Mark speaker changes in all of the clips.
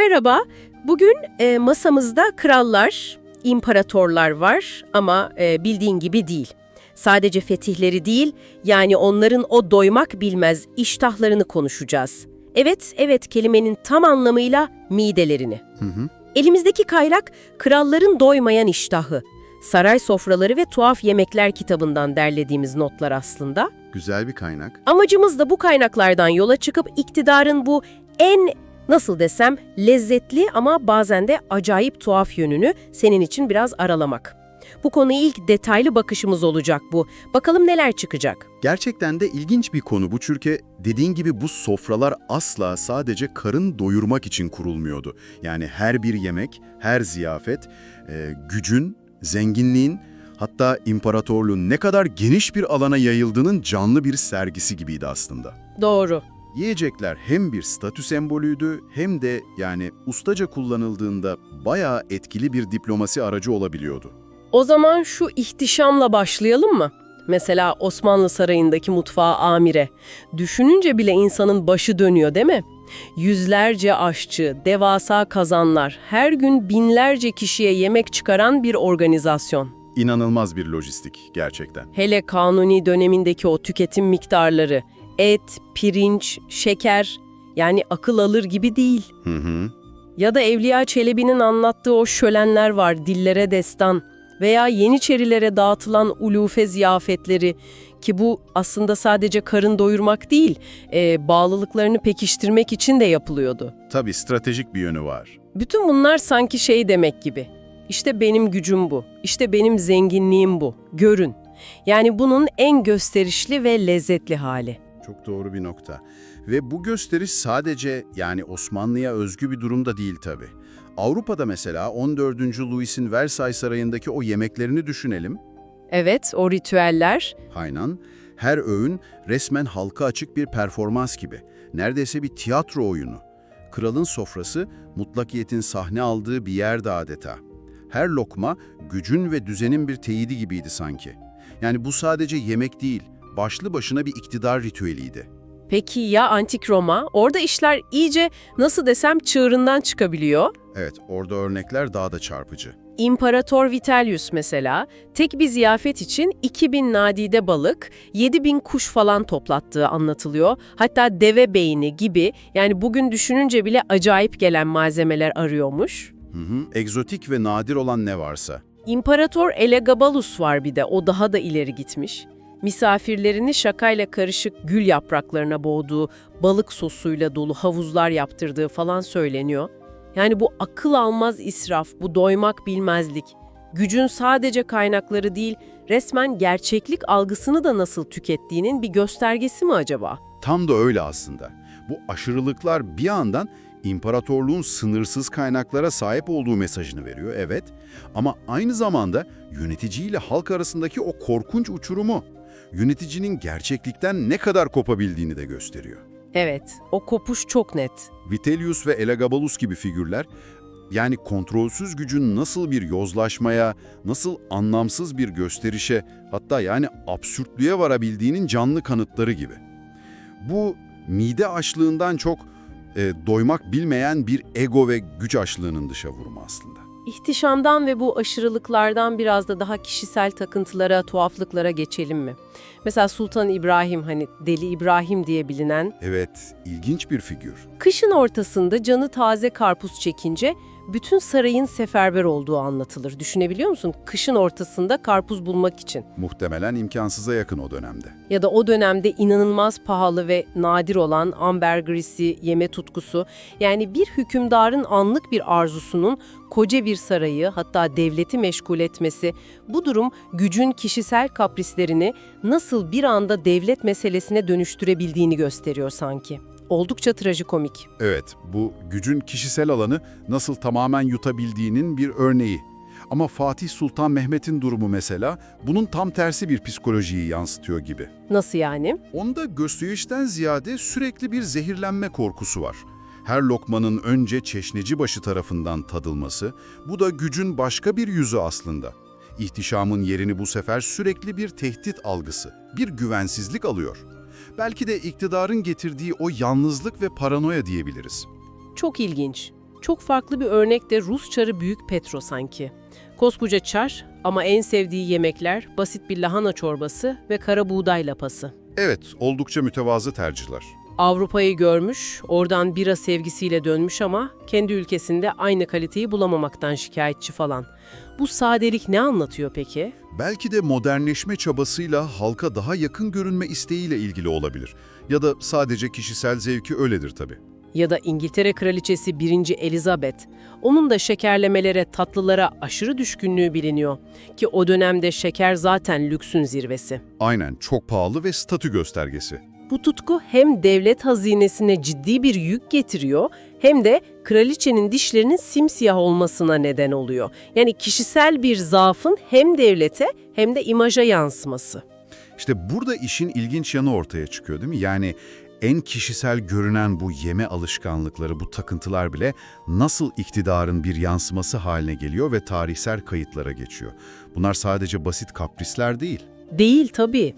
Speaker 1: Merhaba, bugün e, masamızda krallar, imparatorlar var ama e, bildiğin gibi değil. Sadece fetihleri değil, yani onların o doymak bilmez iştahlarını konuşacağız. Evet, evet kelimenin tam anlamıyla midelerini. Elimizdeki kaynak kralların doymayan iştahı. Saray sofraları ve tuhaf yemekler kitabından derlediğimiz notlar aslında.
Speaker 2: Güzel bir kaynak.
Speaker 1: Amacımız da bu kaynaklardan yola çıkıp iktidarın bu en nasıl desem lezzetli ama bazen de acayip tuhaf yönünü senin için biraz aralamak. Bu konuya ilk detaylı bakışımız olacak bu. Bakalım neler çıkacak.
Speaker 2: Gerçekten de ilginç bir konu bu çünkü dediğin gibi bu sofralar asla sadece karın doyurmak için kurulmuyordu. Yani her bir yemek, her ziyafet, e, gücün, zenginliğin, hatta imparatorluğun ne kadar geniş bir alana yayıldığının canlı bir sergisi gibiydi aslında.
Speaker 1: Doğru.
Speaker 2: Yiyecekler hem bir statü sembolüydü hem de yani ustaca kullanıldığında bayağı etkili bir diplomasi aracı olabiliyordu.
Speaker 1: O zaman şu ihtişamla başlayalım mı? Mesela Osmanlı Sarayı'ndaki mutfağa amire. Düşününce bile insanın başı dönüyor değil mi? Yüzlerce aşçı, devasa kazanlar, her gün binlerce kişiye yemek çıkaran bir organizasyon.
Speaker 2: İnanılmaz bir lojistik gerçekten.
Speaker 1: Hele Kanuni dönemindeki o tüketim miktarları, et, pirinç, şeker, yani akıl alır gibi değil.
Speaker 2: Hı hı.
Speaker 1: Ya da Evliya Çelebi'nin anlattığı o şölenler var, dillere destan veya Yeniçerilere dağıtılan ulufe ziyafetleri ki bu aslında sadece karın doyurmak değil, e, bağlılıklarını pekiştirmek için de yapılıyordu.
Speaker 2: Tabii stratejik bir yönü var.
Speaker 1: Bütün bunlar sanki şey demek gibi. İşte benim gücüm bu, işte benim zenginliğim bu, görün. Yani bunun en gösterişli ve lezzetli hali.
Speaker 2: Çok doğru bir nokta. Ve bu gösteriş sadece yani Osmanlı'ya özgü bir durum da değil tabii. Avrupa'da mesela 14. Louis'in Versailles Sarayı'ndaki o yemeklerini düşünelim.
Speaker 1: Evet, o ritüeller
Speaker 2: Haynan, her öğün resmen halka açık bir performans gibi. Neredeyse bir tiyatro oyunu. Kralın sofrası mutlakiyetin sahne aldığı bir yerde adeta. Her lokma gücün ve düzenin bir teyidi gibiydi sanki. Yani bu sadece yemek değil, başlı başına bir iktidar ritüeliydi.
Speaker 1: Peki ya Antik Roma? Orada işler iyice nasıl desem çığırından çıkabiliyor.
Speaker 2: Evet, orada örnekler daha da çarpıcı.
Speaker 1: İmparator Vitellius mesela tek bir ziyafet için 2000 nadide balık, 7000 kuş falan toplattığı anlatılıyor. Hatta deve beyni gibi yani bugün düşününce bile acayip gelen malzemeler arıyormuş.
Speaker 2: Hı hı, egzotik ve nadir olan ne varsa.
Speaker 1: İmparator Elagabalus var bir de o daha da ileri gitmiş. Misafirlerini şakayla karışık gül yapraklarına boğduğu, balık sosuyla dolu havuzlar yaptırdığı falan söyleniyor. Yani bu akıl almaz israf, bu doymak bilmezlik. Gücün sadece kaynakları değil, resmen gerçeklik algısını da nasıl tükettiğinin bir göstergesi mi acaba?
Speaker 2: Tam da öyle aslında. Bu aşırılıklar bir yandan imparatorluğun sınırsız kaynaklara sahip olduğu mesajını veriyor, evet. Ama aynı zamanda yöneticiyle halk arasındaki o korkunç uçurumu, yöneticinin gerçeklikten ne kadar kopabildiğini de gösteriyor.
Speaker 1: Evet, o kopuş çok net.
Speaker 2: Vitellius ve Elagabalus gibi figürler, yani kontrolsüz gücün nasıl bir yozlaşmaya, nasıl anlamsız bir gösterişe, hatta yani absürtlüğe varabildiğinin canlı kanıtları gibi. Bu mide açlığından çok e, doymak bilmeyen bir ego ve güç açlığının dışa vurumu aslında.
Speaker 1: İhtişamdan ve bu aşırılıklardan biraz da daha kişisel takıntılara, tuhaflıklara geçelim mi? Mesela Sultan İbrahim hani Deli İbrahim diye bilinen,
Speaker 2: Evet, ilginç bir figür.
Speaker 1: kışın ortasında canı taze karpuz çekince bütün sarayın seferber olduğu anlatılır. Düşünebiliyor musun? Kışın ortasında karpuz bulmak için.
Speaker 2: Muhtemelen imkansıza yakın o dönemde.
Speaker 1: Ya da o dönemde inanılmaz pahalı ve nadir olan ambergrisi, yeme tutkusu, yani bir hükümdarın anlık bir arzusunun koca bir sarayı hatta devleti meşgul etmesi, bu durum gücün kişisel kaprislerini nasıl bir anda devlet meselesine dönüştürebildiğini gösteriyor sanki. Oldukça trajikomik.
Speaker 2: Evet, bu gücün kişisel alanı nasıl tamamen yutabildiğinin bir örneği. Ama Fatih Sultan Mehmet'in durumu mesela bunun tam tersi bir psikolojiyi yansıtıyor gibi.
Speaker 1: Nasıl yani?
Speaker 2: Onda gösterişten ziyade sürekli bir zehirlenme korkusu var. Her lokmanın önce çeşnecibaşı tarafından tadılması, bu da gücün başka bir yüzü aslında. İhtişamın yerini bu sefer sürekli bir tehdit algısı, bir güvensizlik alıyor. Belki de iktidarın getirdiği o yalnızlık ve paranoya diyebiliriz.
Speaker 1: Çok ilginç. Çok farklı bir örnek de Rus çarı Büyük Petro sanki. Koskoca çar ama en sevdiği yemekler basit bir lahana çorbası ve kara buğday lapası.
Speaker 2: Evet, oldukça mütevazı tercihler.
Speaker 1: Avrupa'yı görmüş, oradan bira sevgisiyle dönmüş ama kendi ülkesinde aynı kaliteyi bulamamaktan şikayetçi falan. Bu sadelik ne anlatıyor peki?
Speaker 2: Belki de modernleşme çabasıyla halka daha yakın görünme isteğiyle ilgili olabilir. Ya da sadece kişisel zevki öyledir tabii.
Speaker 1: Ya da İngiltere Kraliçesi 1. Elizabeth. Onun da şekerlemelere, tatlılara aşırı düşkünlüğü biliniyor. Ki o dönemde şeker zaten lüksün zirvesi.
Speaker 2: Aynen, çok pahalı ve statü göstergesi.
Speaker 1: Bu tutku hem devlet hazinesine ciddi bir yük getiriyor hem de kraliçenin dişlerinin simsiyah olmasına neden oluyor. Yani kişisel bir zaafın hem devlete hem de imaja yansıması.
Speaker 2: İşte burada işin ilginç yanı ortaya çıkıyor değil mi? Yani en kişisel görünen bu yeme alışkanlıkları, bu takıntılar bile nasıl iktidarın bir yansıması haline geliyor ve tarihsel kayıtlara geçiyor. Bunlar sadece basit kaprisler değil.
Speaker 1: Değil tabii.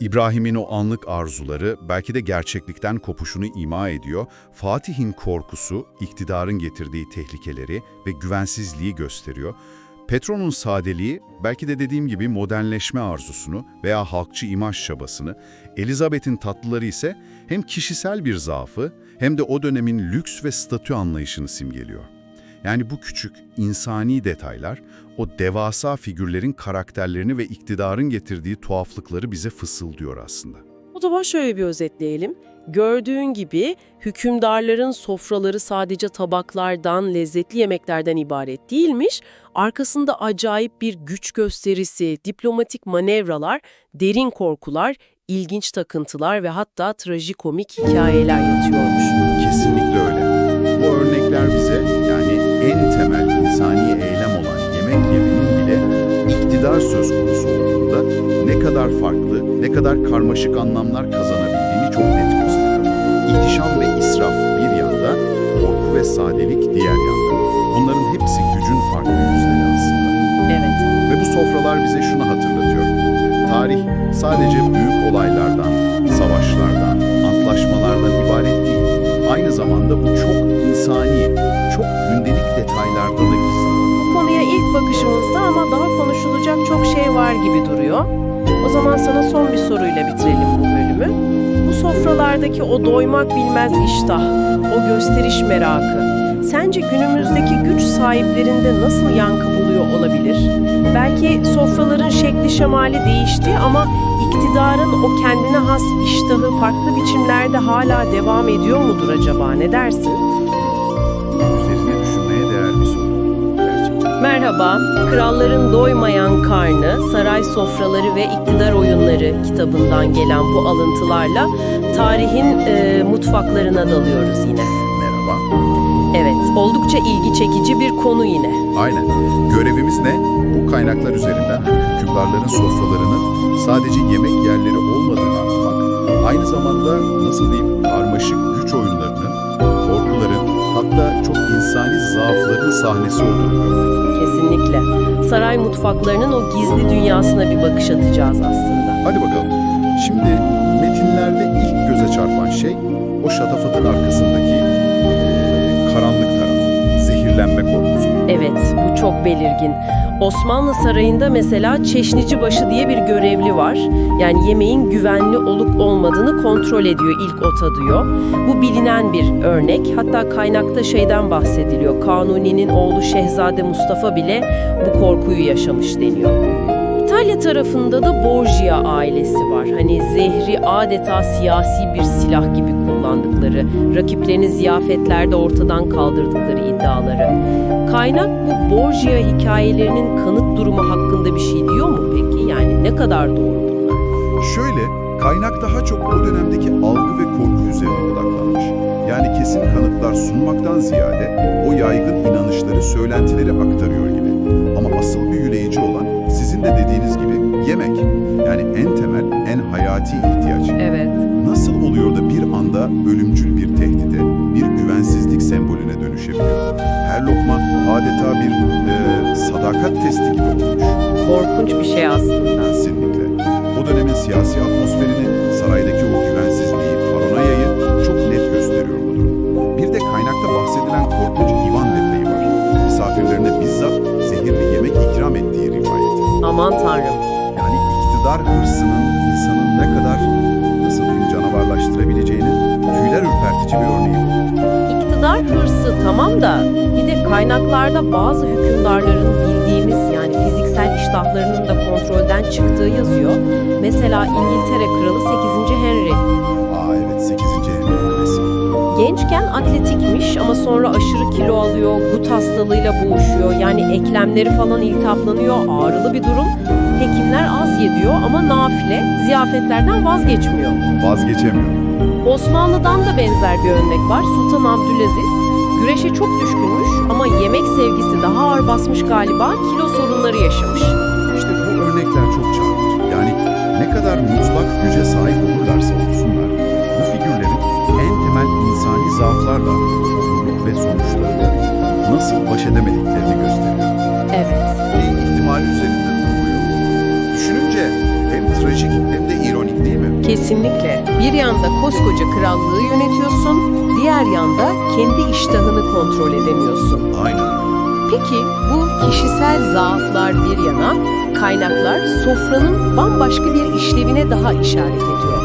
Speaker 2: İbrahim'in o anlık arzuları belki de gerçeklikten kopuşunu ima ediyor. Fatih'in korkusu, iktidarın getirdiği tehlikeleri ve güvensizliği gösteriyor. Petro'nun sadeliği belki de dediğim gibi modernleşme arzusunu veya halkçı imaj çabasını, Elizabeth'in tatlıları ise hem kişisel bir zaafı hem de o dönemin lüks ve statü anlayışını simgeliyor. Yani bu küçük, insani detaylar, o devasa figürlerin karakterlerini ve iktidarın getirdiği tuhaflıkları bize fısıldıyor aslında.
Speaker 1: O zaman şöyle bir özetleyelim. Gördüğün gibi hükümdarların sofraları sadece tabaklardan, lezzetli yemeklerden ibaret değilmiş. Arkasında acayip bir güç gösterisi, diplomatik manevralar, derin korkular, ilginç takıntılar ve hatta trajikomik hikayeler yatıyormuş.
Speaker 2: Kesinlikle öyle. İnsani eylem olan yemek yemenin bile iktidar söz konusu olduğunda ne kadar farklı, ne kadar karmaşık anlamlar kazanabildiğini çok net gösteriyor. İhtişam ve israf bir yanda, korku ve sadelik diğer yanda. Bunların hepsi gücün farklı yüzleri aslında.
Speaker 1: Evet.
Speaker 2: Ve bu sofralar bize şunu hatırlatıyor. Tarih sadece büyük olaylardan, savaşlardan, antlaşmalardan ibaret değil. Aynı zamanda bu çok insani, çok gündelik detaylarda da
Speaker 1: bakışımızda ama daha konuşulacak çok şey var gibi duruyor. O zaman sana son bir soruyla bitirelim bu bölümü. Bu sofralardaki o doymak bilmez iştah, o gösteriş merakı, sence günümüzdeki güç sahiplerinde nasıl yankı buluyor olabilir? Belki sofraların şekli şemali değişti ama iktidarın o kendine has iştahı farklı biçimlerde hala devam ediyor mudur acaba? Ne dersin? Merhaba, Kralların Doymayan Karnı, Saray Sofraları ve İktidar Oyunları kitabından gelen bu alıntılarla tarihin e, mutfaklarına dalıyoruz yine.
Speaker 2: Merhaba.
Speaker 1: Evet, oldukça ilgi çekici bir konu yine.
Speaker 2: Aynen. Görevimiz ne? Bu kaynaklar üzerinden hani hükümdarların sofralarının sadece yemek yerleri olmadığını anlamak, aynı zamanda nasıl diyeyim karmaşık hatta çok insani zaafların sahnesi olduğunu görmek.
Speaker 1: Kesinlikle. Saray mutfaklarının o gizli dünyasına bir bakış atacağız aslında.
Speaker 2: Hadi bakalım. Şimdi metinlerde ilk göze çarpan şey o şatafatın arkasındaki
Speaker 1: çok belirgin. Osmanlı Sarayı'nda mesela Çeşnicibaşı diye bir görevli var. Yani yemeğin güvenli olup olmadığını kontrol ediyor, ilk o tadıyor. Bu bilinen bir örnek. Hatta kaynakta şeyden bahsediliyor. Kanuni'nin oğlu Şehzade Mustafa bile bu korkuyu yaşamış deniyor. İtalya tarafında da Borgia ailesi var. Hani zehri adeta siyasi bir silah gibi kullandıkları, rakiplerini ziyafetlerde ortadan kaldırdıkları iddiaları. Kaynak bu Borgia hikayelerinin kanıt durumu hakkında bir şey diyor mu peki? Yani ne kadar doğru bunlar?
Speaker 2: Şöyle, kaynak daha çok o dönemdeki algı ve korku üzerine odaklanmış. Yani kesin kanıtlar sunmaktan ziyade o yaygın inanışları, söylentileri aktarıyor gibi. Ama asıl büyüleyici olan sizin de dediğiniz gibi yemek. Yani en temel, en hayati ihtiyaç.
Speaker 1: Evet.
Speaker 2: Nasıl oluyor da bir anda ölümcül bir tehdide, bir güvensizlik sembolüne dönüşebiliyor? Her lokma adeta bir e, sadakat testi gibi olmuş.
Speaker 1: Korkunç bir şey aslında.
Speaker 2: Kesinlikle. O dönemin siyasi atmosferini, saraydaki o güvensizliği, paranoyayı çok net gösteriyor bu durum. Bir de kaynakta bahsedilen korku misafirlerine bizzat zehirli yemek ikram ettiği rivayeti.
Speaker 1: Aman tanrım.
Speaker 2: İktidar hırsının insanın ne kadar nasıl diyeyim canavarlaştırabileceğinin tüyler ürpertici bir örneği bu.
Speaker 1: İktidar hırsı tamam da bir de kaynaklarda bazı hükümdarların bildiğimiz yani fiziksel iştahlarının da kontrolden çıktığı yazıyor. Mesela İngiltere Kralı 8. Henry.
Speaker 2: Aa evet 8. Henry.
Speaker 1: Gençken atletikmiş ama sonra aşırı kilo alıyor, gut hastalığıyla boğuşuyor. Yani eklemleri falan iltihaplanıyor, ağrılı bir durum. Hekimler az ye diyor ama nafile, ziyafetlerden vazgeçmiyor.
Speaker 2: Vazgeçemiyor.
Speaker 1: Osmanlı'dan da benzer bir örnek var. Sultan Abdülaziz güreşe çok düşkünmüş ama yemek sevgisi daha ağır basmış galiba, kilo sorunları yaşamış.
Speaker 2: İşte bu örnekler çok çarpıcı. Yani ne kadar mutlak güce sahip olurlarsa olsunlar, bu figürlerin en temel insani zaaflarla ve sonuçlarıyla nasıl baş edemediklerini gösteriyor.
Speaker 1: Evet.
Speaker 2: Düşününce hem trajik hem de ironik değil mi?
Speaker 1: Kesinlikle. Bir yanda koskoca krallığı yönetiyorsun, diğer yanda kendi iştahını kontrol edemiyorsun.
Speaker 2: Aynen.
Speaker 1: Peki bu kişisel zaaflar bir yana, kaynaklar sofranın bambaşka bir işlevine daha işaret ediyor.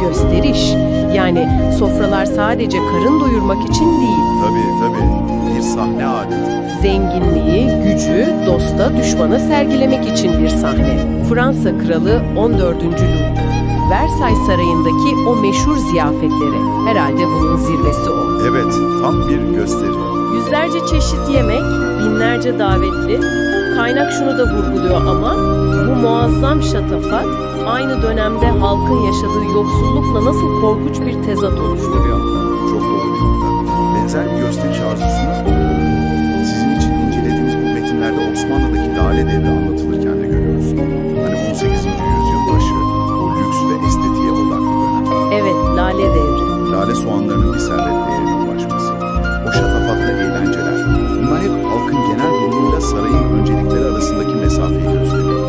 Speaker 1: Gösteriş. Yani sofralar sadece karın doyurmak için değil,
Speaker 2: Tabii tabii. Bir sahne adeti.
Speaker 1: zenginliği, gücü dosta, düşmana sergilemek için bir sahne. Fransa kralı 14. Louis. Versailles Sarayı'ndaki o meşhur ziyafetleri. Herhalde bunun zirvesi o.
Speaker 2: Evet, tam bir gösteri.
Speaker 1: Yüzlerce çeşit yemek, binlerce davetli. Kaynak şunu da vurguluyor ama bu muazzam şatafat aynı dönemde halkın yaşadığı yoksullukla nasıl korkunç bir tezat oluşturuyor.
Speaker 2: Benzer bir gösteriş arzusunu e, sizin için incelediğimiz bu metinlerde Osmanlı'daki lale devri anlatılırken de görüyoruz. Hani 18. yüzyıl başı o lüks ve estetiğe odaklı dönem.
Speaker 1: Evet, lale devri.
Speaker 2: Lale soğanlarının bir servet değerine ulaşması. O şatafatlı eğlenceler. Bunlar hep halkın genel durumuyla sarayın öncelikleri arasındaki mesafeyi gösteriyor.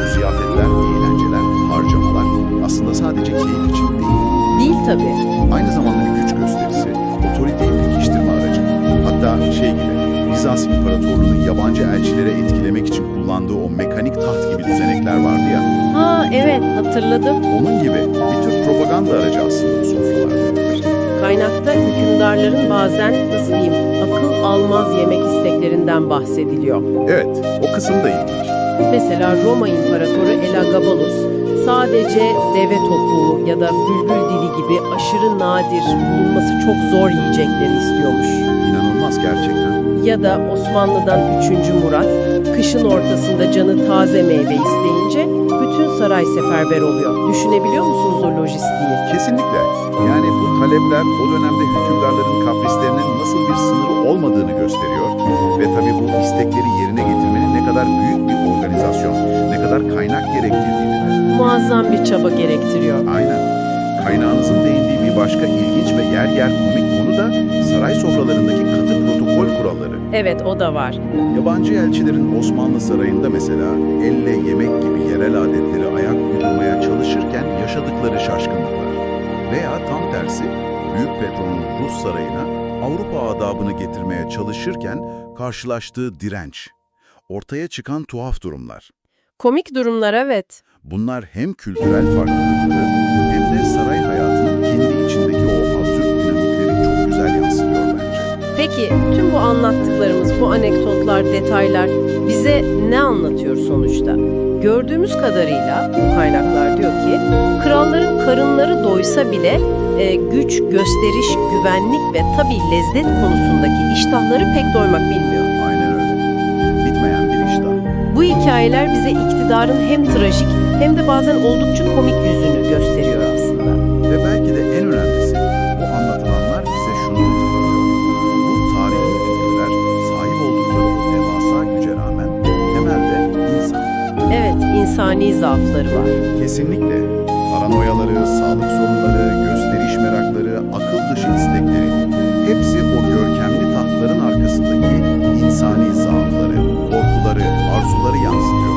Speaker 2: Bu ziyafetler, eğlenceler, harcamalar aslında sadece keyif için değil.
Speaker 1: Değil tabii.
Speaker 2: Aynı zamanda bir Bizans İmparatorluğu'nun yabancı elçilere etkilemek için kullandığı o mekanik taht gibi düzenekler vardı ya.
Speaker 1: Ha evet, hatırladım.
Speaker 2: Onun gibi bir tür propaganda aracı aslında bu sofralar.
Speaker 1: Kaynakta hükümdarların bazen nasıl diyeyim akıl almaz yemek isteklerinden bahsediliyor.
Speaker 2: Evet, o kısım da ilginç.
Speaker 1: Mesela Roma İmparatoru Elagabalus sadece deve topuğu ya da bülbül dili gibi aşırı nadir bulunması çok zor yiyecekleri istiyormuş.
Speaker 2: İnanılmaz gerçekten.
Speaker 1: Ya da Osmanlı'dan 3. Murat kışın ortasında canı taze meyve isteyince bütün saray seferber oluyor. Düşünebiliyor musunuz o lojistiği?
Speaker 2: Kesinlikle. Yani bu talepler o dönemde hükümdarların kaprislerinin nasıl bir sınırı olmadığını gösteriyor. Ve tabii bu istekleri yerine getirmenin ne kadar büyük bir organizasyon, ne kadar kaynak gerektirdiğini de.
Speaker 1: Muazzam bir çaba gerektiriyor.
Speaker 2: Aynen. Kaynağınızın değindiği bir başka ilginç ve yer yer komik konu da saray sofralarındaki katı protokol kuralları.
Speaker 1: Evet o da var.
Speaker 2: Yabancı elçilerin Osmanlı sarayında mesela elle yemek gibi yerel adetleri ayak uydurmaya çalışırken yaşadıkları şaşkınlıklar. Veya tam tersi Büyük Petro'nun Rus sarayına Avrupa adabını getirmeye çalışırken karşılaştığı direnç. Ortaya çıkan tuhaf durumlar.
Speaker 1: Komik durumlar evet.
Speaker 2: Bunlar hem kültürel farklılıkları
Speaker 1: Peki tüm bu anlattıklarımız, bu anekdotlar, detaylar bize ne anlatıyor sonuçta? Gördüğümüz kadarıyla bu kaynaklar diyor ki kralların karınları doysa bile e, güç, gösteriş, güvenlik ve tabii lezzet konusundaki iştahları pek doymak bilmiyor.
Speaker 2: Aynen öyle. Bitmeyen bir iştah.
Speaker 1: Bu hikayeler bize iktidarın hem trajik hem de bazen oldukça komik yüzünü gösteriyor aslında.
Speaker 2: Ve belki
Speaker 1: insani zaafları var.
Speaker 2: Kesinlikle. Paranoyaları, sağlık sorunları, gösteriş merakları, akıl dışı istekleri hepsi o görkemli tahtların arkasındaki insani zaafları, korkuları, arzuları yansıtıyor.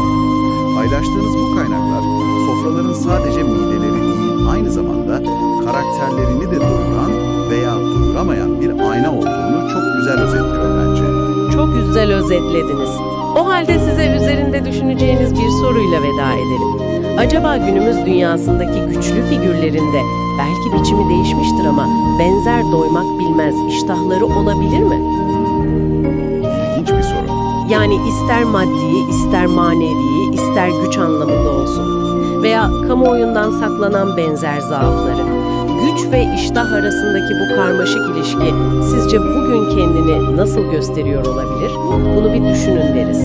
Speaker 2: Paylaştığınız bu kaynaklar sofraların sadece mideleri değil aynı zamanda karakterlerini de doyuran veya doyuramayan bir ayna olduğunu çok güzel özetliyor bence.
Speaker 1: Çok güzel özetlediniz. O halde size üzerinde düşüneceğiniz bir edelim. Acaba günümüz dünyasındaki güçlü figürlerinde belki biçimi değişmiştir ama benzer doymak bilmez iştahları olabilir mi?
Speaker 2: İlginç bir soru.
Speaker 1: Yani ister maddi, ister manevi, ister güç anlamında olsun. Veya kamuoyundan saklanan benzer zaafları. Güç ve iştah arasındaki bu karmaşık ilişki sizce bugün kendini nasıl gösteriyor olabilir? Bunu bir düşünün deriz.